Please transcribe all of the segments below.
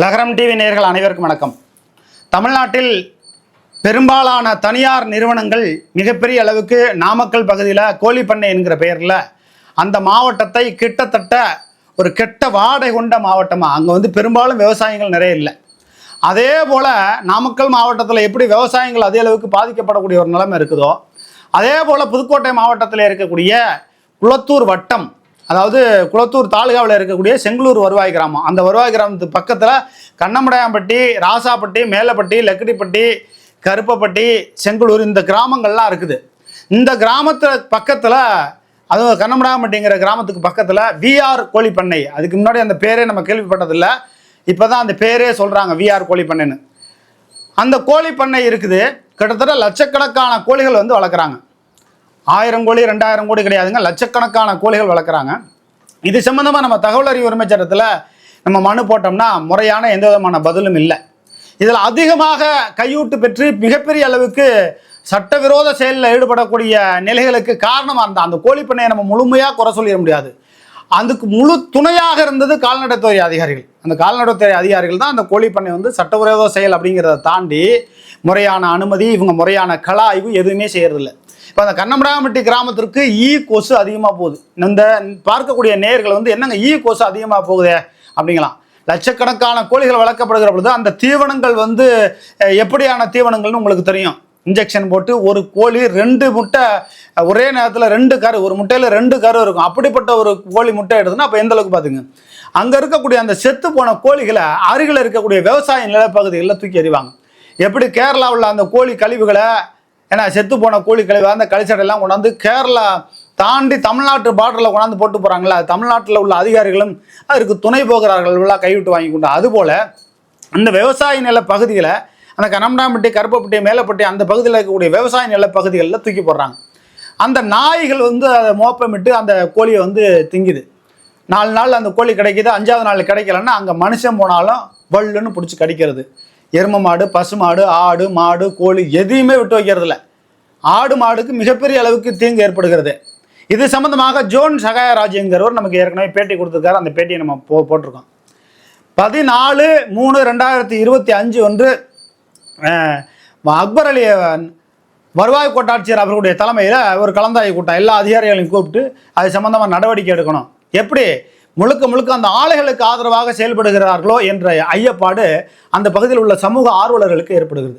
லகரம் டிவி நேர்கள் அனைவருக்கும் வணக்கம். தமிழ்நாட்டில் பெரும்பாலான தனியார் நிறுவனங்கள் மிகப்பெரிய அளவுக்கு நாமக்கல் பகுதியில் கோழிப்பண்ணை என்கிற பெயரில் அந்த மாவட்டத்தை கிட்டத்தட்ட ஒரு கெட்ட வாடை கொண்ட மாவட்டமாக அங்கே வந்து பெரும்பாலும் விவசாயங்கள் நிறைய இல்லை. அதே போல் நாமக்கல் மாவட்டத்தில் எப்படி விவசாயங்கள் அதே அளவுக்கு பாதிக்கப்படக்கூடிய ஒரு நிலைமை இருக்குதோ அதே போல் புதுக்கோட்டை மாவட்டத்தில் இருக்கக்கூடிய குளத்தூர் வட்டம் அதாவது குளத்தூர் தாலுகாவில் இருக்கக்கூடிய செங்களூர் வருவாய் கிராமம். அந்த வருவாய் கிராமத்துக்கு பக்கத்தில் கண்ணமடையாம்பட்டி ராசாப்பட்டி மேலப்பட்டி லக்கிடிப்பட்டி கருப்பப்பட்டி செங்களூர் இந்த கிராமங்கள்லாம் இருக்குது. இந்த கிராமத்து பக்கத்தில் அதுவும் கண்ணமடாம்பட்டிங்கிற கிராமத்துக்கு பக்கத்தில் விஆர் கோழிப்பண்ணை. அதுக்கு முன்னாடி அந்த பேரே நம்ம கேள்விப்பட்டதில்லை. இப்போ தான் அந்த பேரே சொல்கிறாங்க விஆர் கோழிப்பண்ணைன்னு. அந்த கோழி பண்ணை இருக்குது. கிட்டத்தட்ட லட்சக்கணக்கான கோழிகள் வந்து வளர்க்குறாங்க. ஆயிரம் கோழி ரெண்டாயிரம் கோடி கிடையாதுங்க. லட்சக்கணக்கான கோழிகள் வளர்க்குறாங்க. இது சம்மந்தமாக நம்ம தகவல் அறிவு உரிமை சட்டத்தில் நம்ம மனு போட்டோம்னா முறையான எந்த விதமான பதிலும் இல்லை. இதில் அதிகமாக கையூட்டு பெற்று மிகப்பெரிய அளவுக்கு சட்டவிரோத செயலில் ஈடுபடக்கூடிய நிலைகளுக்கு காரணமாக இருந்தால் அந்த கோழி பண்ணையை நம்ம முழுமையாக குறை சொல்லிட முடியாது. அதுக்கு முழு துணையாக இருந்தது கால்நடைத்துறை அதிகாரிகள். அந்த கால்நடைத்துறை அதிகாரிகள் தான் அந்த கோழி பண்ணை வந்து சட்டவிரோத செயல் அப்படிங்கிறத தாண்டி முறையான அனுமதி இவங்க முறையான கலா ஆய்வு எதுவுமே செய்யறதில்லை. இப்போ அந்த கண்ணமடாமட்டி கிராமத்திற்கு ஈ கொசு அதிகமாக போகுது. இந்த பார்க்கக்கூடிய நேர்கள் வந்து என்னங்க ஈ கொசு அதிகமாக போகுதே? அப்படிங்களாம் லட்சக்கணக்கான கோழிகள் வளர்க்கப்படுகிற பொழுது அந்த தீவனங்கள் வந்து எப்படியான தீவனங்கள்னு உங்களுக்கு தெரியும். இன்ஜெக்ஷன் போட்டு ஒரு கோழி ரெண்டு முட்டை ஒரே நேரத்தில் ரெண்டு கரு ஒரு முட்டையில் ரெண்டு கரு இருக்கும். அப்படிப்பட்ட ஒரு கோழி முட்டை எடுத்துன்னா அப்போ எந்த அளவுக்கு பார்த்துங்க. அங்கே இருக்கக்கூடிய அந்த செத்து போன கோழிகளை அருகில் இருக்கக்கூடிய விவசாய நிலப்பகுதிகளில் தூக்கி எறிவாங்க. எப்படி கேரளாவில் அந்த கோழி கழிவுகளை ஏன்னா செத்து போன கோழி கழிவு அந்த கழிச்சடையெல்லாம் கொண்டாந்து கேரளா தாண்டி தமிழ்நாட்டு பார்டரில் கொண்டாந்து போட்டு போகிறாங்களா தமிழ்நாட்டில் உள்ள அதிகாரிகளும் அதற்கு துணை போகிறார்கள் உள்ள கைவிட்டு வாங்கி கொண்டு. அதுபோல் அந்த விவசாய நில பகுதிகளை அந்த கனம்டாம்பட்டி கருப்பப்பட்டி மேலப்பட்டி அந்த பகுதியில் இருக்கக்கூடிய விவசாய நில பகுதிகளில் தூக்கி போடுறாங்க. அந்த நாய்கள் வந்து அதை மோப்பமிட்டு அந்த கோழியை வந்து திங்குது. நாலு நாள் அந்த கோழி கிடைக்கிது அஞ்சாவது நாள் கிடைக்கலன்னா அங்கே மனுஷன் போனாலும் வல்லுன்னு பிடிச்சி கடிக்கிறது. எரும மாடு பசு மாடு ஆடு மாடு கோழி எதையுமே விட்டு வைக்கிறதில்ல. ஆடு மாடுக்கு மிகப்பெரிய அளவுக்கு தீங்கு ஏற்படுகிறது. இது சம்பந்தமாக ஜோன் சகாயராஜுங்கிறவர் நமக்கு ஏற்கனவே பேட்டி கொடுத்துருக்காரு. அந்த பேட்டியை நம்ம போ போட்டிருக்கோம். பதினாலு மூணு ரெண்டாயிரத்தி இருபத்தி அஞ்சு ஒன்று அக்பர் அலி வருவாய் கோட்டாட்சியர் அவர்களுடைய தலைமையில் ஒரு கலந்தாய்வு கூட்டம். எல்லா அதிகாரிகளையும் கூப்பிட்டு அது சம்பந்தமாக நடவடிக்கை எடுக்கணும். எப்படி? முழுக்க முழுக்க அந்த ஆலைகளுக்கு ஆதரவாக செயல்படுகிறார்களோ என்ற ஐயப்பாடு அந்த பகுதியில் உள்ள சமூக ஆர்வலர்களுக்கு ஏற்படுகிறது.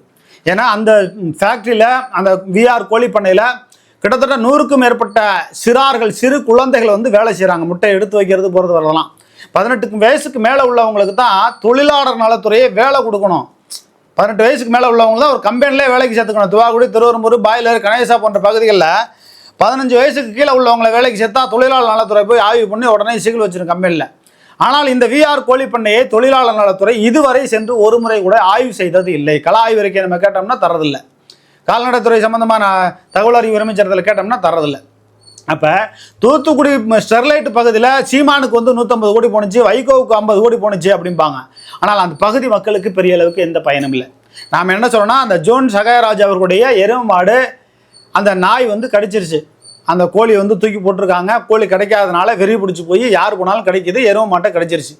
ஏன்னா அந்த ஃபேக்ட்ரியில் அந்த விஆர் கோழி பண்ணையில் கிட்டத்தட்ட நூறுக்கும் மேற்பட்ட சிறார்கள் சிறு குழந்தைகள் வந்து வேலை செய்கிறாங்க முட்டை எடுத்து வைக்கிறது போகிறது வரலாம். பதினெட்டுக்கு வயசுக்கு மேலே உள்ளவங்களுக்கு தான் தொழிலாளர் நலத்துறையே வேலை கொடுக்கணும். பதினெட்டு வயசுக்கு மேலே உள்ளவங்க தான் ஒரு கம்பெனிலே வேலைக்கு சேர்த்துக்கணும். துவாக்குடி திருவரம்பூர் பாய்லர் கணேசா போன்ற பகுதிகளில் பதினஞ்சு வயசுக்கு கீழே உள்ளவங்களை வேலைக்கு சேர்த்தா தொழிலாளர் நலத்துறை போய் ஆய்வு பண்ணி உடனே சிகில் வச்சிரும் கம்பெனியில். ஆனால் இந்த விஆர் கோழிப்பண்ணையை தொழிலாளர் நலத்துறை இதுவரை சென்று ஒரு முறை கூட ஆய்வு செய்தது இல்லை. கல ஆய்வறிக்கை நம்ம கேட்டோம்னா தரதில்லை கால்நடைத்துறை சம்பந்தமான தகவல் அறிவு உரிமை சட்டத்தில் கேட்டோம்னா தரதில்லை அப்போ தூத்துக்குடி ஸ்டெர்லைட் பகுதியில் சீமானுக்கு வந்து நூற்றம்பது கோடி போணுச்சு வைகோவுக்கு ஐம்பது கோடி போணுச்சு அப்படிம்பாங்க. ஆனால் அந்த பகுதி மக்களுக்கு பெரிய அளவுக்கு எந்த பயனும் இல்லை. நாம் என்ன சொல்கிறோன்னா அந்த ஜோன் சகாயராஜ் அவர்களுடைய எருமாடு அந்த நாய் வந்து கடிச்சிருச்சு. அந்த கோழி வந்து தூக்கி போட்டிருக்காங்க. கோழி கிடைக்காதனால வெறி பிடிச்சி போய் யார் போனாலும் கிடைக்கிது. எருவு மாட்டை கிடைச்சிருச்சு.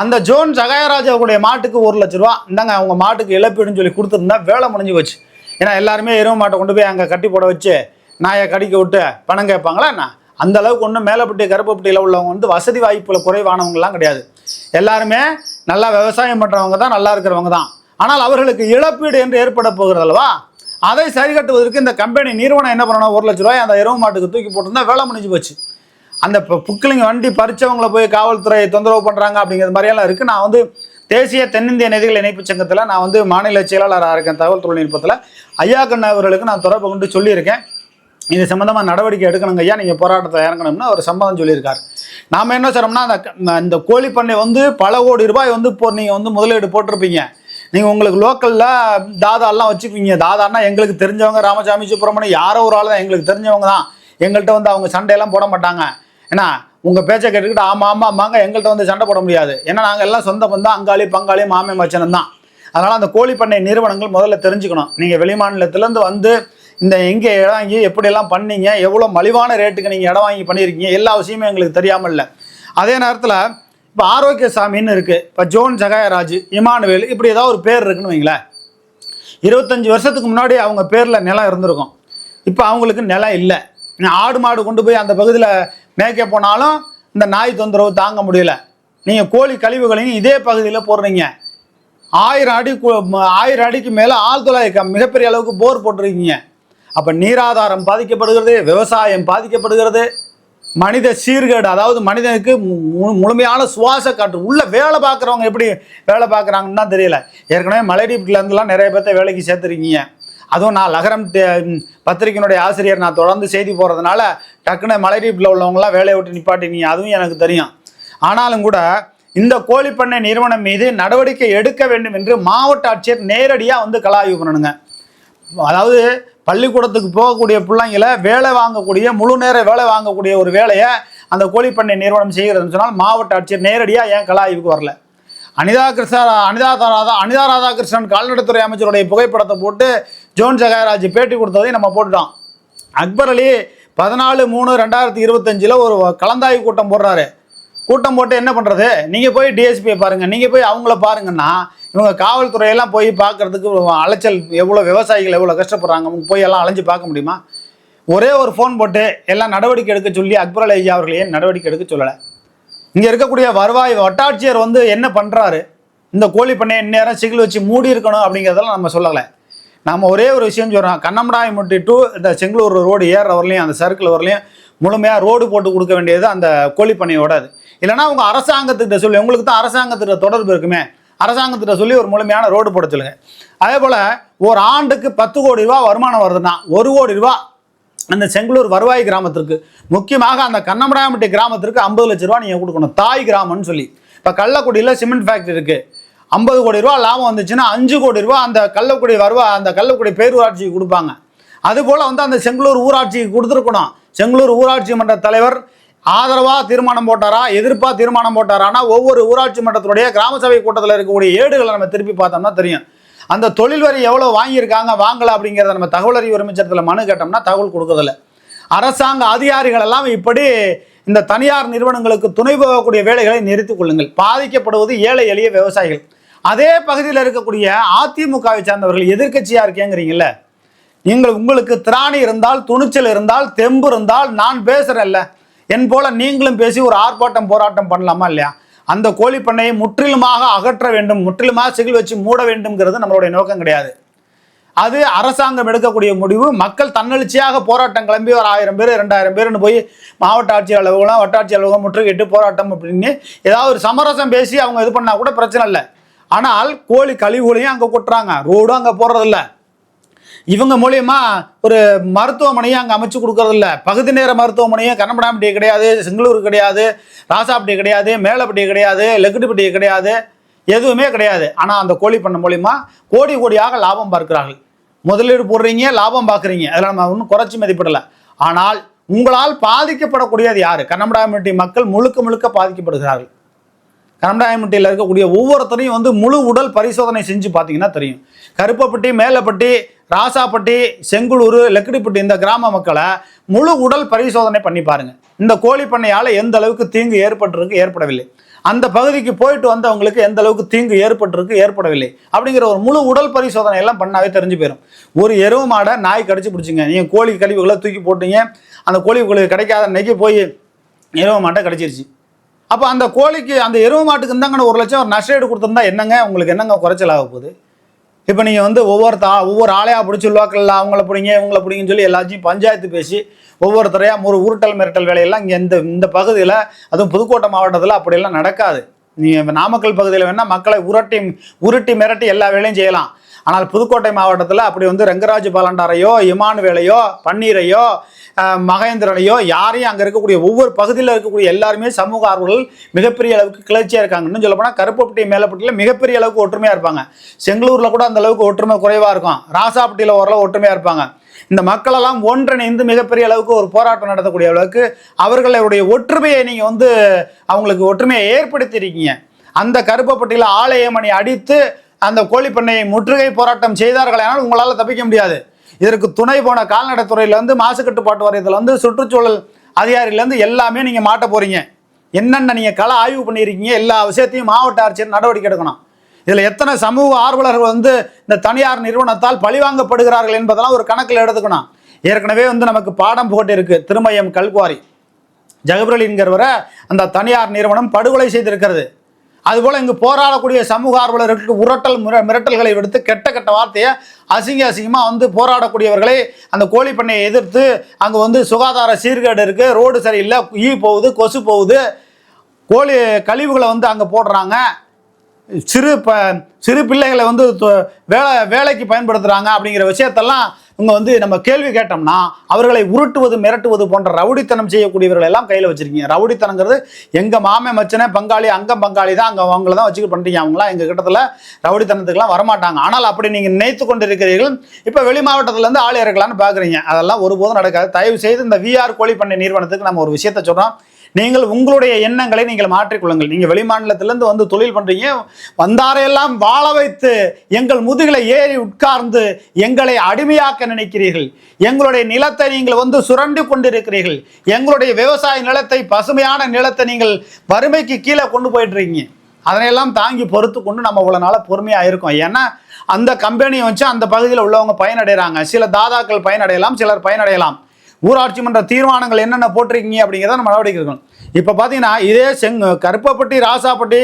அந்த ஜோன் சகாயராஜாவுடைய மாட்டுக்கு ஒரு லட்ச ரூபா. இந்தாங்க அவங்க மாட்டுக்கு இழப்பீடுன்னு சொல்லி கொடுத்துருந்தா வேலை முடிஞ்சு போச்சு. ஏன்னா எல்லாருமே எருவு மாட்டை கொண்டு போய் அங்கே கட்டி போட வச்சு நாயை கடிக்க விட்டு பணம் கேட்பாங்களா என்ன? அந்த அளவுக்கு ஒன்றும் மேலப்பட்டி கருப்பப்பட்டியில் உள்ளவங்க வந்து வசதி வாய்ப்பில் குறைவானவங்கலாம் கிடையாது. எல்லாருமே நல்லா விவசாயம் பண்ணுறவங்க தான் நல்லா இருக்கிறவங்க தான். ஆனால் அவர்களுக்கு இழப்பீடு என்று ஏற்பட போகிறது அல்லவா? அதை சரி கட்டுவதற்கு இந்த கம்பெனி நிறுவனம் என்ன பண்ணணும்? ஒரு லட்ச ரூபாய் அந்த எருவு மாட்டுக்கு தூக்கி போட்டிருந்தா வேலை முடிஞ்சு போச்சு. அந்த இப்போ புக்கிலிங்க வண்டி பறிச்சவங்களை போய் காவல்துறை தொந்தரவு பண்ணுறாங்க அப்படிங்கிற மாதிரியெல்லாம் இருக்குது நான் வந்து தேசிய தென்னிந்திய நிதிகள் இணைப்பு சங்கத்தில் நான் வந்து மாநில செயலாளராக இருக்கேன் தகவல் தொழில்நுட்பத்தில் ஐயா கண்ணா அவர்களுக்கு நான் தொடர்பு கொண்டு சொல்லியிருக்கேன். இது சம்மந்தமாக நடவடிக்கை எடுக்கணுங்க ஐயா. நீங்கள் போராட்டத்தில் இறங்கணும்னு அவர் சம்மதம் சொல்லியிருக்கார். நாம் என்ன சொல்கிறோம்னா அந்த இந்த கோழி பண்ணை வந்து பல கோடி ரூபாய் வந்து இப்போ நீங்கள் வந்து முதலீடு போட்டிருப்பீங்க. நீங்கள் உங்களுக்கு லோக்கலில் தாதாலாம் வச்சுக்குவீங்க. தாதான்னா எங்களுக்கு தெரிஞ்சவங்க ராமசாமி சுப்பிரமணியம் யாரோ ஒரு ஆள் தான் எங்களுக்கு தெரிஞ்சவங்க தான். எங்கள்கிட்ட வந்து அவங்க சண்டையெல்லாம் போட மாட்டாங்க. ஏன்னா உங்கள் பேச்சை கேட்டுக்கிட்டு ஆமாம் ஆமாம் ஆமாங்க. எங்கள்கிட்ட வந்து சண்டை போட முடியாது. ஏன்னா நாங்கள் எல்லாம் சொந்த பந்தம். அங்காளி பங்காளி மாமே மச்சனம் தான். அதனால் அந்த கோழி பண்ணை நிறுவனங்கள் முதல்ல தெரிஞ்சுக்கணும். நீங்கள் வெளிமாநிலத்துலேருந்து வந்து இந்த எங்கே இடம் வாங்கி எப்படியெல்லாம் பண்ணீங்க? எவ்வளோ மலிவான ரேட்டுக்கு நீங்கள் இடம் வாங்கி பண்ணியிருக்கீங்க? எல்லா விஷயமும் எங்களுக்கு தெரியாமல் இல்லை அதே நேரத்தில் இப்போ ஆரோக்கிய சாமின்னு இருக்குது இப்போ ஜோன் ஜகாயராஜ் இமானுவேல் இப்படி ஏதாவது ஒரு பேர் இருக்குன்னு வைங்களேன். இருபத்தஞ்சி வருஷத்துக்கு முன்னாடி அவங்க பேரில் நிலம் இருந்திருக்கும். இப்போ அவங்களுக்கு நிலம் இல்லை. ஆடு மாடு கொண்டு போய் அந்த பகுதியில் மேய்க்க போனாலும் இந்த நாய் தொந்தரவு தாங்க முடியல. நீங்கள் கோழி கழிவுகளையும் இதே பகுதியில் போடுறீங்க. ஆயிரம் அடி ஆயிரம் அடிக்கு மேலே ஆழ்துளை மிகப்பெரிய அளவுக்கு போர் போட்டிருக்கீங்க. அப்போ நீராதாரம் பாதிக்கப்படுகிறது விவசாயம் பாதிக்கப்படுகிறது. மனித சீர்கேடு அதாவது மனிதனுக்கு மு- மு- முழுமையான சுவாச காற்று உள்ள வேலை பார்க்குறவங்க எப்படி வேலை பார்க்குறாங்கன்னு தான் தெரியல. ஏற்கனவே மலையடிப்புலேருந்துலாம் நிறைய பேர்த்த வேலைக்கு சேர்த்துருக்கீங்க. அதுவும் நான் லகரம் பத்திரிகையினுடைய ஆசிரியர் நான் தொடர்ந்து செய்தி போகிறதுனால டக்குன்னு மலையடிப்பில் உள்ளவங்களாம் வேலையை விட்டு நிப்பாட்டினீங்க. அதுவும் எனக்கு தெரியும். ஆனாலும் கூட இந்த கோழிப்பண்ணை நிறுவனம் மீது நடவடிக்கை எடுக்க வேண்டும் என்று மாவட்ட ஆட்சியர் நேரடியாக வந்து கலாய்வு பண்ணணுங்க. அதாவது பள்ளிக்கூடத்துக்கு போகக்கூடிய பிள்ளைங்கள வேலை வாங்கக்கூடிய முழு நேர வேலை வாங்கக்கூடிய ஒரு வேலையை அந்த கோழிப்பண்ணை நிறுவனம் செய்கிறதுன்னு சொன்னால் மாவட்ட ஆட்சியர் நேரடியாக ஏன் கலாய்வுக்கு வரல? அனிதா கிருஷ்ணா அனிதா ராதா அனிதா ராதாகிருஷ்ணன் கால்நடைத்துறை அமைச்சருடைய புகைப்படத்தை போட்டு ஜோன் ஜெகராஜ் பேட்டி கொடுத்ததையும் நம்ம போட்டுட்டோம். அக்பர் அலி பதினாலு மூணு ரெண்டாயிரத்தி இருபத்தஞ்சில் ஒரு கலந்தாய்வு கூட்டம் போடுறாரு. கூட்டம் போட்டு என்ன பண்ணுறது நீங்கள் போய் டிஎஸ்பியை பாருங்கள் நீங்கள் போய் அவங்கள பாருங்கன்னா இவங்க காவல்துறையெல்லாம் போய் பார்க்கறதுக்கு அலைச்சல் எவ்வளோ விவசாயிகள் எவ்வளோ கஷ்டப்படுறாங்க அவங்க போய் எல்லாம் அலைஞ்சு பார்க்க முடியுமா? ஒரே ஒரு ஃபோன் போட்டு எல்லாம் நடவடிக்கை எடுக்க சொல்லி அக்பர் அலி ஐயா அவர்கள் நடவடிக்கை எடுக்க சொல்லலை? இங்கே இருக்கக்கூடிய வருவாய் வட்டாட்சியர் வந்து என்ன பண்ணுறாரு இந்த கோழி பண்ணையை இந்நேரம் சிகில் வச்சு மூடி இருக்கணும் அப்படிங்கிறதெல்லாம் நம்ம சொல்லலை. நம்ம ஒரே ஒரு விஷயம் சொல்கிறோம் கண்ணமடாயமுட்டி டு இந்த செங்களூர் ரோடு ஏறுற வரலையும் அந்த சர்க்கிள் வரலையும் முழுமையாக ரோடு போட்டு கொடுக்க வேண்டியது அந்த கோழிப்பண்ணையோட அது இல்லைன்னா உங்கள் அரசாங்கத்துக்கிட்ட சொல்லி உங்களுக்கு தான் அரசாங்கத்திட்ட தொடர்பு இருக்குமே. அரசாங்கத்திட்ட சொல்லி ஒரு முழுமையான ரோடு போட சொல்லுங்க. அதே போல் ஒரு ஆண்டுக்கு பத்து கோடி ரூபா வருமானம் வருதுன்னா ஒரு கோடி ரூபா அந்த செங்களூர் வருவாய் கிராமத்திற்கு முக்கியமாக அந்த கண்ணமடாமட்டி கிராமத்திற்கு ஐம்பது லட்ச ரூபா நீங்கள் கொடுக்கணும். தாய் கிராமம்னு சொல்லி. இப்போ கள்ளக்குடியில் சிமெண்ட் ஃபேக்ட்ரி இருக்குது ஐம்பது கோடி ரூபா லாபம் வந்துச்சுன்னா அஞ்சு கோடி ரூபா அந்த கள்ளக்குடி வருவா அந்த கள்ளக்குடி பேரூராட்சிக்கு கொடுப்பாங்க. அதுபோல் வந்து அந்த செங்களூர் ஊராட்சிக்கு கொடுத்துருக்கணும். செங்களூர் ஊராட்சி மன்ற தலைவர் ஆதரவாக தீர்மானம் போட்டாரா எதிர்ப்பாக தீர்மானம் போட்டாரானா ஒவ்வொரு ஊராட்சி மன்றத்தினுடைய கிராம சபை கூட்டத்தில் இருக்கக்கூடிய ஏடுகளை நம்ம திருப்பி பார்த்தோம்னா தெரியும். அந்த தொழில் வரி எவ்வளோ வாங்கியிருக்காங்க வாங்கலை அப்படிங்கிறத நம்ம தகவல் அறிவு அமைச்சரத்தில் மனு கேட்டோம்னா தகவல் கொடுக்கறதில்ல. அரசாங்க அதிகாரிகள் எல்லாம் இப்படி இந்த தனியார் நிறுவனங்களுக்கு துணை போகக்கூடிய வேலைகளை நிறுத்திக் கொள்ளுங்கள். பாதிக்கப்படுவது ஏழை எளிய விவசாயிகள். அதே பகுதியில் இருக்கக்கூடிய அதிமுகவை சார்ந்தவர்கள் எதிர்கட்சியாக இருக்கேங்கிறீங்கல்ல? நீங்கள் உங்களுக்கு திராணி இருந்தால் துணிச்சல் இருந்தால் தெம்பு இருந்தால் நான் பேசுகிறேன்ல என் போல நீங்களும் பேசி ஒரு ஆர்ப்பாட்டம் போராட்டம் பண்ணலாமா இல்லையா? அந்த கோழி பண்ணையை முற்றிலுமாக அகற்ற வேண்டும் முற்றிலுமாக சிகில் வச்சு மூட வேண்டும்ங்கிறது நம்மளுடைய நோக்கம் கிடையாது. அது அரசாங்கம் எடுக்கக்கூடிய முடிவு. மக்கள் தன்னெழுச்சியாக போராட்டம் கிளம்பி ஒரு ஆயிரம் பேர் ரெண்டாயிரம் பேர்னு போய் மாவட்ட ஆட்சியர் அலுவலகம் வட்டாட்சி அலுவலகம் முற்றுகையிட்டு போராட்டம் அப்படின்னு ஏதாவது ஒரு சமரசம் பேசி அவங்க இது பண்ணால் கூட பிரச்சனை இல்லை. ஆனால் கோழி கழிவுகளையும் அங்கே கொட்டுறாங்க. ரோடும் அங்கே போடுறதில்ல. இவங்க மூலியமா ஒரு மருத்துவமனையும் அங்கே அமைச்சு கொடுக்கறதில்ல பகுதி நேர மருத்துவமனையும் கண்ணப்படாம்பட்டி கிடையாது செங்களூர் கிடையாது ராசாப்பட்டி கிடையாது மேலப்பட்டி கிடையாது லெக்குட்டுப்பட்டி கிடையாது எதுவுமே கிடையாது. ஆனால் அந்த கோழி பண்ண மூலியமா கோடி கோடியாக லாபம் பார்க்கிறார்கள். முதலீடு போடுறீங்க லாபம் பார்க்குறீங்க. அதில் நம்ம ஒன்றும் குறைச்சி மதிப்பிடலை. ஆனால் உங்களால் பாதிக்கப்படக்கூடியது யார்? கண்ணம்படாம்பட்டி மக்கள் முழுக்க முழுக்க பாதிக்கப்படுகிறார்கள். கனமடாயம்பட்டியில் இருக்கக்கூடிய ஒவ்வொருத்தரையும் வந்து முழு உடல் பரிசோதனை செஞ்சு பார்த்தீங்கன்னா தெரியும். கருப்பப்பட்டி மேலப்பட்டி ராசாப்பட்டி செங்குளூர் லக்கிடிப்பட்டி இந்த கிராம மக்களை முழு உடல் பரிசோதனை பண்ணி பாருங்க. இந்த கோழி பண்ணையால் எந்த அளவுக்கு தீங்கு ஏற்பட்டிருக்கு ஏற்படவில்லை. அந்த பகுதிக்கு போயிட்டு வந்தவங்களுக்கு எந்த அளவுக்கு தீங்கு ஏற்பட்டிருக்கு ஏற்படவில்லை. அப்படிங்கிற ஒரு முழு உடல் பரிசோதனை எல்லாம் பண்ணாவே தெரிஞ்சு போயிடும் ஒரு எருவு மாடை நாய் கடிச்சு பிடிச்சிங்க. நீங்கள் கோழி கழிவுகளை தூக்கி போட்டீங்க. அந்த கோழி உங்களுக்கு கிடைக்காத அன்னைக்கு போய் எருவு மாட்டை கிடைச்சிருச்சு. அப்போ அந்த கோழிக்கு அந்த எருவு மாட்டுக்கு இருந்தாங்கன்னு ஒரு லட்சம் ஒரு நஷ்டஈடு கொடுத்துருந்தா என்னங்க? உங்களுக்கு என்னங்க குறைச்சல் ஆக போகுது? இப்போ நீங்கள் வந்து ஒவ்வொரு தா ஒவ்வொரு ஆளையாக பிடிச்சி லோக்கலில் அவங்கள பிடிங்க இவங்கள பிடிங்கன்னு சொல்லி எல்லாத்தையும் பஞ்சாயத்து பேசி ஒவ்வொருத்தரையாக ஒரு உருட்டல் மிரட்டல் வேலையெல்லாம் இங்கே இந்த இந்த பகுதியில் அதுவும் புதுக்கோட்டை மாவட்டத்தில் அப்படியெல்லாம் நடக்காது. நீங்கள் நாமக்கல் பகுதியில் வேணால் மக்களை உருட்டி உருட்டி மிரட்டி எல்லா வேலையும் செய்யலாம். ஆனால் புதுக்கோட்டை மாவட்டத்தில் அப்படி வந்து ரங்கராஜ் பாலண்டாரையோ இமானுவேலையோ பன்னீரையோ மகேந்திரனையோ யாரையும் அங்கே இருக்கக்கூடிய ஒவ்வொரு பகுதியில் இருக்கக்கூடிய எல்லாருமே சமூக ஆர்வலர்கள் மிகப்பெரிய அளவுக்கு கிளர்ச்சியாக இருக்காங்க இன்னும் சொல்லப்போனால் கருப்பப்பட்டி மேலப்பட்டியில் மிகப்பெரிய அளவுக்கு ஒற்றுமையாக இருப்பாங்க. செங்களூரில் கூட அந்த அளவுக்கு ஒற்றுமை குறைவாக இருக்கும். ராசாப்பட்டியில் ஓரளவு ஒற்றுமையாக இருப்பாங்க. இந்த மக்களெல்லாம் ஒன்றிணைந்து மிகப்பெரிய அளவுக்கு ஒரு போராட்டம் நடத்தக்கூடிய அளவுக்கு அவர்களுடைய ஒற்றுமையை நீங்கள் வந்து அவங்களுக்கு ஒற்றுமையை ஏற்படுத்தியிருக்கீங்க. அந்த கருப்பப்பட்டியில் ஆலயமணி அடித்து அந்த கோழிப்பண்ணையை முற்றுகை போராட்டம் செய்தார்கள் ஆனால் உங்களால் தப்பிக்க முடியாது. இதற்கு துணை போன கால்நடைத்துறையிலேருந்து மாசு கட்டுப்பாட்டு வாரியத்துலேருந்து சுற்றுச்சூழல் அதிகாரியிலேருந்து எல்லாமே நீங்கள் மாட்ட போகிறீங்க என்னென்ன நீங்கள் கள ஆய்வு பண்ணியிருக்கீங்க எல்லா விஷயத்தையும் மாவட்ட ஆட்சியர் நடவடிக்கை எடுக்கணும். இதில் எத்தனை சமூக ஆர்வலர்கள் வந்து இந்த தனியார் நிறுவனத்தால் பழிவாங்கப்படுகிறார்கள் என்பதெல்லாம் ஒரு கணக்கில் எடுத்துக்கணும். ஏற்கனவே வந்து நமக்கு பாடம் போட்டு இருக்கு திருமயம் கல்குவாரி. ஜகபர் அந்த தனியார் நிறுவனம் படுகொலை செய்திருக்கிறது. அதுபோல் இங்கு போராடக்கூடிய சமூக ஆர்வலர்களுக்கு உரட்டல் மிர மிரட்டல்களை விடுத்து கெட்ட கெட்ட வார்த்தையை அசிங்க அசிங்கமாக வந்து போராடக்கூடியவர்களை அந்த கோழி பண்ணையை எதிர்த்து அங்கே வந்து சுகாதார சீர்கேடு இருக்குது ரோடு சரியில்லை ஈ போகுது கொசு போகுது. கோழி கழிவுகளை வந்து அங்கே போடுறாங்க. சிறு ப சிறு பிள்ளைகளை வந்து வேலை வேலைக்கு பயன்படுத்துகிறாங்க அப்படிங்கிற விஷயத்தெல்லாம் இங்கே வந்து நம்ம கேள்வி கேட்டோம்னா அவர்களை உருட்டுவது மிரட்டுவது போன்ற ரவுடித்தனம் செய்யக்கூடியவர்கள் எல்லாம் கையில் வச்சிருக்கீங்க. ரவுடித்தனங்கிறது எங்கள் மாமே மச்சனே பங்காளி அங்கம் பங்காளி தான் அங்கே அவங்கள தான் வச்சுக்கிட்டு பண்ணுறீங்க அவங்களாம் எங்கள் கிட்டத்தில் ரவுடித்தனத்துக்குலாம் வரமாட்டாங்க. ஆனால் அப்படி நீங்கள் நினைத்து கொண்டிருக்கிறீர்கள். இப்போ வெளி மாவட்டத்துலேருந்து ஆள் இறக்கலான்னு பார்க்குறீங்க அதெல்லாம் ஒருபோதும் நடக்காது. தயவு செய்து இந்த விஆர் கோழிப்பண்ணை நிறுவனத்துக்கு நம்ம ஒரு விஷயத்தை சொல்கிறோம் நீங்கள் உங்களுடைய எண்ணங்களை நீங்கள் மாற்றிக்கொள்ளுங்கள் நீங்கள் வெளிமாநிலத்திலேருந்து வந்து தொழில் பண்ணுறீங்க வந்தாரையெல்லாம் வாழ வைத்து எங்கள் முதுகில் ஏறி உட்கார்ந்து எங்களை அடிமையாக்க நினைக்கிறீர்கள். எங்களுடைய நிலத்தை நீங்கள் வந்து சுரண்டி கொண்டிருக்கிறீர்கள். எங்களுடைய விவசாய நிலத்தை பசுமையான நிலத்தை நீங்கள் வறுமைக்கு கீழே கொண்டு போயிட்டுருக்கீங்க. அதனையெல்லாம் தாங்கி பொறுத்து கொண்டு நம்ம இவ்வளோ நாளாக பொறுமையாக இருக்கோம். ஏன்னா அந்த கம்பெனியை வச்சு அந்த பகுதியில் உள்ளவங்க பயனடைகிறாங்க சில தாதாக்கள் பயனடையலாம் சிலர் பயனடையலாம். ஊராட்சி மன்ற தீர்மானங்கள் என்னென்ன போட்டிருக்கீங்க அப்படிங்கிறத நம்ம நடவடிக்கை இருக்கணும் இப்போ பார்த்தீங்கன்னா இதே செங் கருப்பப்பட்டி ராசாப்பட்டி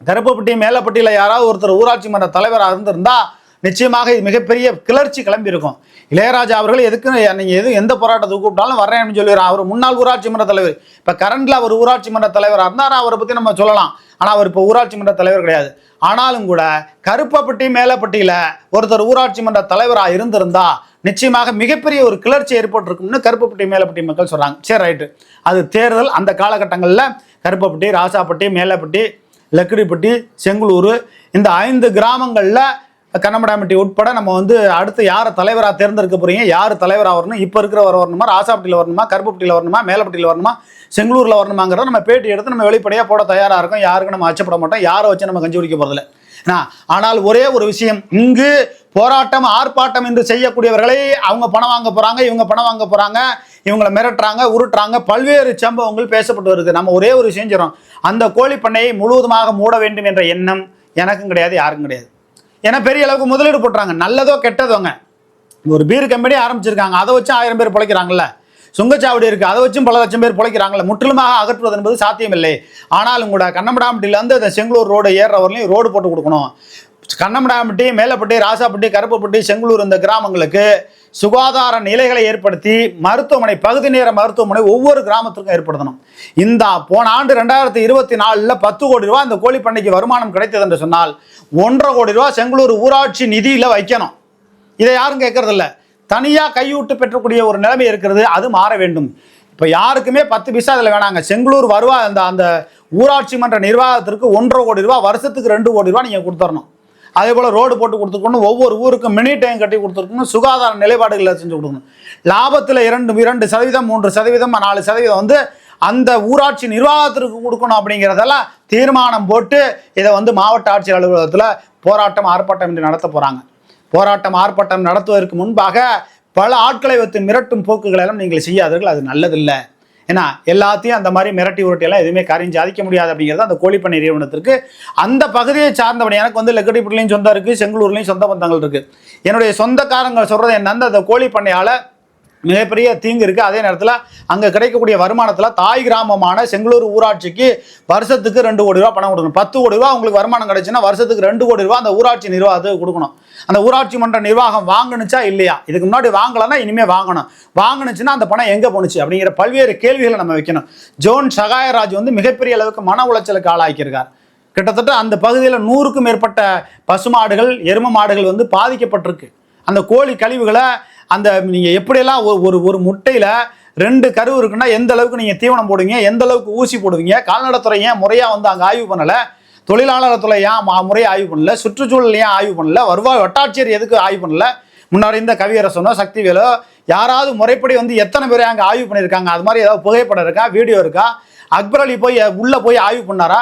கருப்பப்பட்டி மேலப்பட்டியில் யாராவது ஒருத்தர் ஊராட்சி மன்ற தலைவராக இருந்திருந்தால் நிச்சயமாக இது மிகப்பெரிய கிளர்ச்சி கிளம்பி இருக்கும் இளையராஜா அவர்கள் எதுக்கு நீங்கள் எது எந்த போராட்டத்துக்கு கூப்பிட்டாலும் வரேன்னு சொல்லிடுறான் அவர் முன்னாள் ஊராட்சி மன்ற தலைவர். இப்போ கரண்டில் அவர் ஊராட்சி மன்ற தலைவராக இருந்தார்? அவரை பற்றி நம்ம சொல்லலாம். ஆனால் அவர் இப்போ ஊராட்சி மன்ற தலைவர் கிடையாது. ஆனாலும் கூட கருப்பப்பட்டி மேலப்பட்டியில் ஒருத்தர் ஊராட்சி மன்ற தலைவராக இருந்திருந்தா நிச்சயமாக மிகப்பெரிய ஒரு கிளர்ச்சி ஏற்பட்டிருக்கும்னு கருப்பப்பட்டி மேலப்பட்டி மக்கள் சொல்கிறாங்க சரி ரைட்டு அது தேர்தல் அந்த காலகட்டங்களில் கருப்பப்பட்டி ராசாப்பட்டி மேலப்பட்டி லக்கிடிப்பட்டி செங்குளூர் இந்த ஐந்து கிராமங்களில் கண்ணமடாம்பட்டி உட்பட நம்ம வந்து அடுத்து யாரை தலைவராக தேர்ந்தெடுக்க போறீங்க? யார் தலைவராக வரணும்? இப்போ இருக்கிறவர் வரணுமா? ராசாப்பட்டியில் வரணுமா? கருப்புப்பட்டியில் வரணுமா? மேலப்பட்டியில் வரணுமா? செங்களூரில் வரணுமாங்கிறத நம்ம பேட்டி எடுத்து நம்ம வெளிப்படையாக போட தயாராக இருக்கும். யாருக்கும் நம்ம அச்சப்பட மாட்டோம். யாரை வச்சு நம்ம கஞ்சி குடிக்க போகிறதில்ல ஆனால் ஒரே ஒரு விஷயம் இங்கு போராட்டம் ஆர்ப்பாட்டம் என்று செய்யக்கூடியவர்களை அவங்க பணம் வாங்க போகிறாங்க இவங்க பணம் வாங்க போகிறாங்க இவங்களை மிரட்டுறாங்க உருட்டுறாங்க. பல்வேறு சம்பவங்கள் பேசப்பட்டு வருது. நம்ம ஒரே ஒரு விஷயம் செய்றோம் அந்த கோழி பண்ணையை முழுவதுமாக மூட வேண்டும் என்ற எண்ணம் எனக்கும் கிடையாது யாருக்கும் கிடையாது. ஏன்னா பெரிய அளவுக்கு முதலீடு போட்டுறாங்க. நல்லதோ கெட்டதோங்க. ஒரு பீர் கம்பெனி ஆரம்பிச்சிருக்காங்க. அதை வச்சு ஆயிரம் பேர் பிழைக்கிறாங்கல்ல. சுங்கச்சாவடி இருக்கு. அதை வச்சும் பல லட்சம் பேர் பிழைக்கிறாங்கல்ல. முற்றிலுமாக அகற்றுவது என்பது சாத்தியமில்லை. ஆனாலும் கூட கண்ணமடாமட்டிலேருந்து அந்த செங்களூர் ரோடு ஏறுறவர்களையும் ரோடு போட்டு கொடுக்கணும். கண்ணமடாம்பட்டி மேலப்பட்டி ராசாப்பட்டி கருப்பப்பட்டி செங்களூர் இந்த கிராமங்களுக்கு சுகாதார நிலைகளை ஏற்படுத்தி மருத்துவமனை பகுதி நேர மருத்துவமனை ஒவ்வொரு கிராமத்திற்கும் ஏற்படுத்தணும். இந்த போன ஆண்டு ரெண்டாயிரத்தி இருபத்தி நாலில் பத்து கோடி ரூபா இந்த கோழி பண்ணைக்கு வருமானம் கிடைத்தது என்று சொன்னால் ஒன்றரை கோடி ரூபா செங்களூர் ஊராட்சி நிதியில் வைக்கணும். இதை யாரும் கேட்கறதில்ல. தனியாக கையூட்டு பெற்றக்கூடிய ஒரு நிலைமை இருக்கிறது அது மாற வேண்டும். இப்போ யாருக்குமே பத்து பைசா அதில் வேணாங்க. செங்களூர் வருவா அந்த அந்த ஊராட்சி மன்ற நிர்வாகத்திற்கு ஒன்றரை கோடி ரூபா வருஷத்துக்கு ரெண்டு கோடி ரூபா நீங்கள் கொடுத்துடணும். அதே போல் ரோடு போட்டு கொடுத்துருக்கணும். ஒவ்வொரு ஊருக்கும் மினி டேங்க் கட்டி கொடுத்துருக்கணும். சுகாதார நிலைப்பாடுகளை செஞ்சு கொடுக்கணும். லாபத்தில் இரண்டு இரண்டு சதவீதம் மூன்று சதவீதம் நாலு சதவீதம் வந்து அந்த ஊராட்சி நிர்வாகத்திற்கு கொடுக்கணும் அப்படிங்கிறதெல்லாம் தீர்மானம் போட்டு இதை வந்து மாவட்ட ஆட்சியர் அலுவலகத்தில் போராட்டம் ஆர்ப்பாட்டம் என்று நடத்த போகிறாங்க போராட்டம் ஆர்ப்பாட்டம் நடத்துவதற்கு முன்பாக பல ஆட்களை வைத்து மிரட்டும் போக்குகளை எல்லாம் நீங்கள் செய்யாதீர்கள். அது நல்லதில்லை. ஏன்னா எல்லாத்தையும் அந்த மாதிரி மிரட்டி உருட்டியெல்லாம் எதுவுமே காரியம் சாதிக்க முடியாது அப்படிங்கிறது அந்த கோழிப்பண்ணை நிறுவனத்திற்கு. அந்த பகுதியை சார்ந்தவன் எனக்கு வந்து லெக்கடிப்பட்டிலையும் சொந்தம் இருக்குது செங்கலூர்லேயும் சொந்த பந்தங்கள் இருக்குது என்னுடைய சொந்தக்காரங்கள் சொல்கிறது என்ன அந்த கோழிப்பண்ணையால் மிகப்பெரிய தீங்கு இருக்குது அதே நேரத்தில் அங்கே கிடைக்கக்கூடிய வருமானத்தில் தாய் கிராமமான செங்களூர் ஊராட்சிக்கு வருஷத்துக்கு ரெண்டு கோடி ரூபா பணம் கொடுக்கணும். பத்து கோடி ரூபா உங்களுக்கு வருமானம் கிடைச்சுன்னா வருஷத்துக்கு ரெண்டு கோடி ரூபா அந்த ஊராட்சி நிர்வாகத்துக்கு கொடுக்கணும். அந்த ஊராட்சி மன்ற நிர்வாகம் வாங்கினுச்சா இல்லையா? இதுக்கு முன்னாடி வாங்கலைன்னா இனிமேல் வாங்கணும். வாங்கினுச்சுன்னா அந்த பணம் எங்கே போணுச்சு? அப்படிங்கிற பல்வேறு கேள்விகளை நம்ம வைக்கணும். ஜோன் சகாயராஜ் வந்து மிகப்பெரிய அளவுக்கு மன உளைச்சலுக்கு ஆளாக்கியிருக்கார். கிட்டத்தட்ட அந்த பகுதியில் நூறுக்கும் மேற்பட்ட பசுமாடுகள் எரும மாடுகள் வந்து பாதிக்கப்பட்டிருக்கு. அந்த கோழி கழிவுகளை அந்த நீங்கள் எப்படியெல்லாம் ஒரு ஒரு ஒரு முட்டையில் ரெண்டு கரு இருக்குன்னா எந்த அளவுக்கு நீங்கள் தீவனம் போடுவீங்க எந்த அளவுக்கு ஊசி போடுவீங்க கால்நடைத்துறை ஏன் முறையாக வந்து அங்கே ஆய்வு பண்ணலை தொழிலாளர் துறை ஏன் மா- ஆய்வு பண்ணல சுற்றுச்சூழல் ஏன் ஆய்வு பண்ணல வருவாய் வட்டாட்சியர் எதுக்கு ஆய்வு பண்ணல? முன்னாடி இந்த கவியரசனோ சக்திவேலோ யாராவது முறைப்படி வந்து எத்தனை பேர் அங்கே ஆய்வு பண்ணியிருக்காங்க அது மாதிரி ஏதாவது புகைப்படம் இருக்கா வீடியோ இருக்கா? அக்பர் அலி போய் உள்ளே போய் ஆய்வு பண்ணாரா?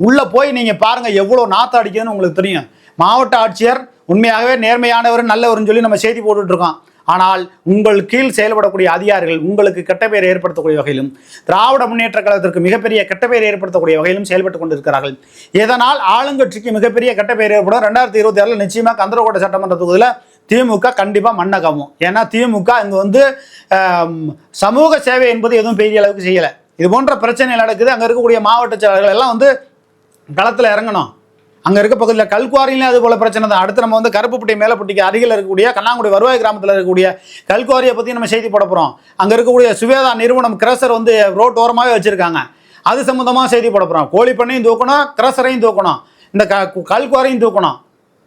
உள்ளே போய் நீங்கள் பாருங்கள் எவ்வளோ நாற்று அடிக்குதுன்னு உங்களுக்கு தெரியும். மாவட்ட ஆட்சியர் உண்மையாகவே நேர்மையானவர் நல்லவர்னு சொல்லி நம்ம செய்தி போட்டுட்ருக்கோம் ஆனால் உங்கள் கீழ் செயல்படக்கூடிய அதிகாரிகள் உங்களுக்கு கெட்ட பெயர் ஏற்படுத்தக்கூடிய வகையிலும் திராவிட முன்னேற்ற கழகத்திற்கு மிகப்பெரிய கெட்ட பெயர் ஏற்படுத்தக்கூடிய வகையிலும் செயல்பட்டு கொண்டிருக்கிறார்கள். இதனால் ஆளுங்கட்சிக்கு மிகப்பெரிய கெட்ட பெயர் ஏற்படும். ரெண்டாயிரத்தி இருபத்தி ஆறில் நிச்சயமாக கந்தரகோட்டை சட்டமன்ற தொகுதியில் திமுக கண்டிப்பாக மண்ணகமும் ஏன்னா திமுக இங்கே வந்து சமூக சேவை என்பது எதுவும் பெரிய அளவுக்கு செய்யலை. இது போன்ற பிரச்சனைகள் நடக்குது. அங்கே இருக்கக்கூடிய மாவட்ட செயலாளர்கள் எல்லாம் வந்து களத்தில் இறங்கணும். அங்கே இருக்க பகுதியில் கல்குவாரியிலும் அது போல பிரச்சனை தான். அடுத்து நம்ம வந்து கருப்புப்பட்டி மேலப்பட்டிக்கு அருகில் இருக்கக்கூடிய கண்ணாங்குடி வருவாய் கிராமத்தில் இருக்கக்கூடிய கல்குவாரியை பற்றி நம்ம செய்தி போட போகிறோம் அங்கே இருக்கக்கூடிய சுவேதா நிறுவனம் கிரசர் வந்து ரோட் ஓரமாகவே வச்சுருக்காங்க. அது சம்மந்தமாக செய்தி போட போகிறோம் கோழி பண்ணையும் தூக்கணும் கிரசரையும் தூக்கணும். இந்த க கல்குவாரையும் தூக்கணும்.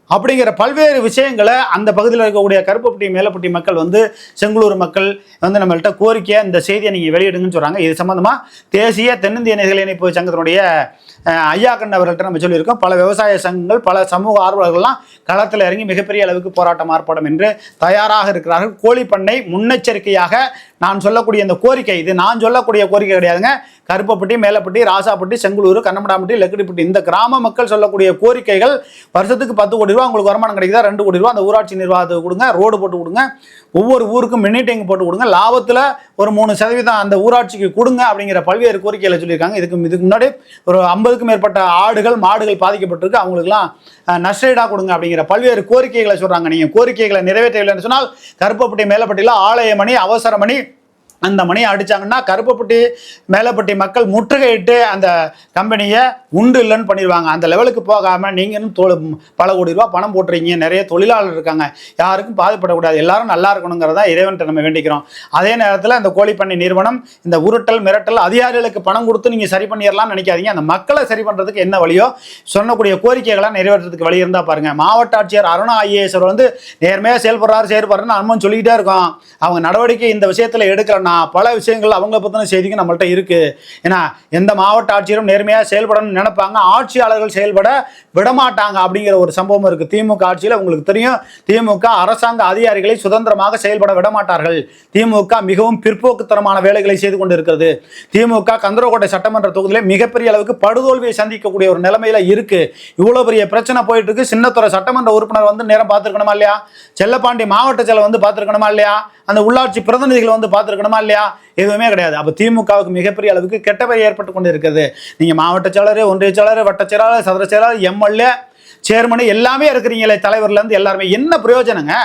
அப்படிங்கிற பல்வேறு விஷயங்களை அந்த பகுதியில் இருக்கக்கூடிய கருப்புப்பட்டி மேலப்பட்டி மக்கள் வந்து செங்குளூர் மக்கள் வந்து நம்மள்கிட்ட கோரிக்கையை இந்த செய்தியை நீங்கள் வெளியிடுங்கன்னு சொல்கிறாங்க இது சம்மந்தமாக தேசிய தென்னிந்திய நெகிழ் இணைப்பு சங்கத்தினுடைய ஐயா கண்ண அவர்கள்ட்ட நம்ம சொல்லியிருக்கோம். பல விவசாய சங்கங்கள் பல சமூக ஆர்வலர்கள்லாம் களத்தில் இறங்கி மிகப்பெரிய அளவுக்கு போராட்டம் ஆர்ப்பாட்டம் என்று தயாராக இருக்கிறார்கள். கோழி பண்ணை முன்னெச்சரிக்கையாக நான் சொல்லக்கூடிய இந்த கோரிக்கை இது. நான் சொல்லக்கூடிய கோரிக்கை கிடையாதுங்க. கருப்பப்பட்டி மேலப்பட்டி ராசாப்பட்டி செங்குளூர் கண்ணமடாம்பட்டி லெக்கடிப்பட்டி. இந்த கிராம மக்கள் சொல்லக்கூடிய கோரிக்கைகள் வருஷத்துக்கு பத்து கோடி ரூபா உங்களுக்கு வருமானம் கிடைக்குதா? ரெண்டு கோடி ரூபா. அந்த ஊராட்சி நிர்வாகத்துக்கு கொடுங்க. ரோடு போட்டு கொடுங்க. ஒவ்வொரு ஊருக்கும் மினி டேங்க் போட்டு கொடுங்க. லாபத்தில் ஒரு மூணு சதவீதம் அந்த ஊராட்சிக்கு கொடுங்க அப்படிங்கிற பல்வேறு கோரிக்கைகளை சொல்லியிருக்காங்க. இதுக்கு இதுக்கு முன்னாடி ஒரு ஐம்பதுக்கும் மேற்பட்ட ஆடுகள் மாடுகள் பாதிக்கப்பட்டிருக்கு. அவங்களுக்குலாம் அஹ், கொடுங்க அப்படிங்கிற பல்வேறு கோரிக்கைகளை சொல்கிறாங்க நீங்கள் கோரிக்கைகளை நிறைவேற்றவில்லைன்னு சொன்னால் கருப்பப்பட்டி மேலப்பட்டியில் ஆலய மணி அவசர மணி அந்த மணியை அடிச்சாங்கன்னா கருப்பப்பட்டி மேலப்பட்டி மக்கள் முற்றுகையிட்டு அந்த கம்பெனியை உண்டு இல்லைன்னு பண்ணிடுவாங்க. அந்த லெவலுக்கு போகாமல் நீங்களும் தொ பல கோடி ரூபா பணம் போட்டுறீங்க நிறைய தொழிலாளர் இருக்காங்க. யாருக்கும் பாதிப்படக்கூடாது. எல்லாரும் நல்லா இருக்கணுங்கிறதா இறைவன்ட்ட நம்ம வேண்டிக்கிறோம். அதே நேரத்தில் இந்த கோழிப்பண்ணை நிறுவனம் இந்த உருட்டல் மிரட்டல் அதிகாரிகளுக்கு பணம் கொடுத்து நீங்கள் சரி பண்ணிடலாம்னு நினைக்காதீங்க. அந்த மக்களை சரி பண்ணுறதுக்கு என்ன வழியோ சொன்னக்கூடிய கோரிக்கைகளை நிறைவேற்றுறதுக்கு வழி இருந்தால் பாருங்கள் மாவட்ட ஆட்சியர் அருணா ஐஏஎஸ் வந்து நேர்மையாக செயல்படுறாரு செயல்படுறாருன்னு அனுமன் சொல்லிக்கிட்டே இருக்கோம். அவங்க நடவடிக்கை இந்த விஷயத்தில் எடுக்கலன்னா பல விஷயங்கள் அவங்கள பற்றின செய்திகள் நம்மள்ட்ட இருக்குது ஏன்னா எந்த மாவட்ட ஆட்சியரும் நேர்மையாக செயல்படணும்னு நினைப்பாங்க. ஆட்சியாளர்கள் செயல்பட விடமாட்டாங்க அப்படிங்கிற ஒரு சம்பவம் இருக்குது திமுக ஆட்சியில் உங்களுக்கு தெரியும். திமுக அரசாங்க அதிகாரிகளை சுதந்திரமாக செயல்பட விடமாட்டார்கள். திமுக மிகவும் பிற்போக்குத்தனமான வேலைகளை செய்து கொண்டிருக்கிறது. திமுக கந்தரகோட்டை சட்டமன்ற தொகுதியில் மிகப்பெரிய அளவுக்கு படுதோல்வியை சந்திக்கக்கூடிய ஒரு நிலைமையில் இருக்குது இவ்வளோ பெரிய பிரச்சனை போயிட்டு இருக்கு. சின்னத்துறை சட்டமன்ற உறுப்பினர் வந்து நேரம் பார்த்துருக்கணுமா இல்லையா? செல்லப்பாண்டி மாவட்ட செயலர் வந்து பார்த்துருக்கணுமா இல்லையா? அந்த உள்ளாட்சி பிரதிநிதிகள் வந்து பார்த்துருக்கணுமா இல்லையா? எதுவுமே கிடையாது. அப்போ திமுகவுக்கு மிகப்பெரிய அளவுக்கு கெட்ட பெயர் ஏற்பட்டு கொண்டு இருக்கிறது நீங்கள் மாவட்ட செயலர் ஒன்றிய செயலர் வட்ட செயலாளர் சதுர செயலாளர் எம்எல்ஏ சேர்மனு எல்லாமே இருக்கிறீங்களே தலைவர்லேருந்து எல்லாருமே. என்ன பிரயோஜனங்க?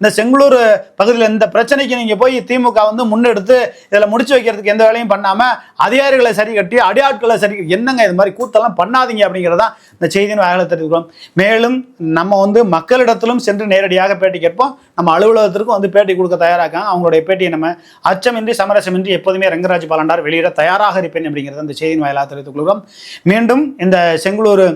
இந்த செங்களூர் பகுதியில் இந்த பிரச்சனைக்கு நீங்கள் போய் திமுக வந்து முன்னெடுத்து இதில் முடிச்சு வைக்கிறதுக்கு எந்த வேலையும் பண்ணாமல் அதிகாரிகளை சரி கட்டி அடியாட்களை சரி என்னங்க இது மாதிரி கூத்தெல்லாம் பண்ணாதீங்க அப்படிங்கிறதான் இந்த செய்தியின் வாயில தெரிவிக்கிறோம். மேலும் நம்ம வந்து மக்களிடத்திலும் சென்று நேரடியாக பேட்டி கேட்போம். நம்ம அலுவலகத்திற்கும் வந்து பேட்டி கொடுக்க தயாராக்காங்க அவங்களுடைய பேட்டியை நம்ம அச்சமின்றி சமரசமின்றி எப்போதுமே ரங்கராஜ் பாலண்டார் வெளியிட தயாராக இருப்பேன் அப்படிங்கிறத அந்த செய்தியின் வாயிலாக தெரிவித்துக் கொள்கிறோம். மீண்டும் இந்த செங்களூர்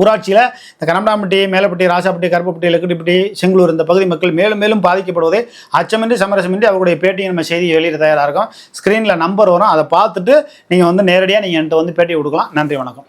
ஊராட்சியில் இந்த கனமடாம்பட்டி மேலப்பட்டி ராசாப்பட்டி கருப்பப்பட்டி லக்குடிப்பட்டி செங்களூர் இந்த பகுதி மக்கள் மேலும் மேலும் பாதிக்கப்படுவதை அச்சமின்றி சமரசமின்றி அவருடைய பேட்டியை நம்ம செய்தி வெளியிட தயாராக இருக்கும். ஸ்க்ரீனில் நம்பர் வரும். அதை பார்த்துட்டு நீங்கள் வந்து நேரடியாக நீங்கள் என்கிட்ட வந்து பேட்டி கொடுக்கலாம். நன்றி வணக்கம்.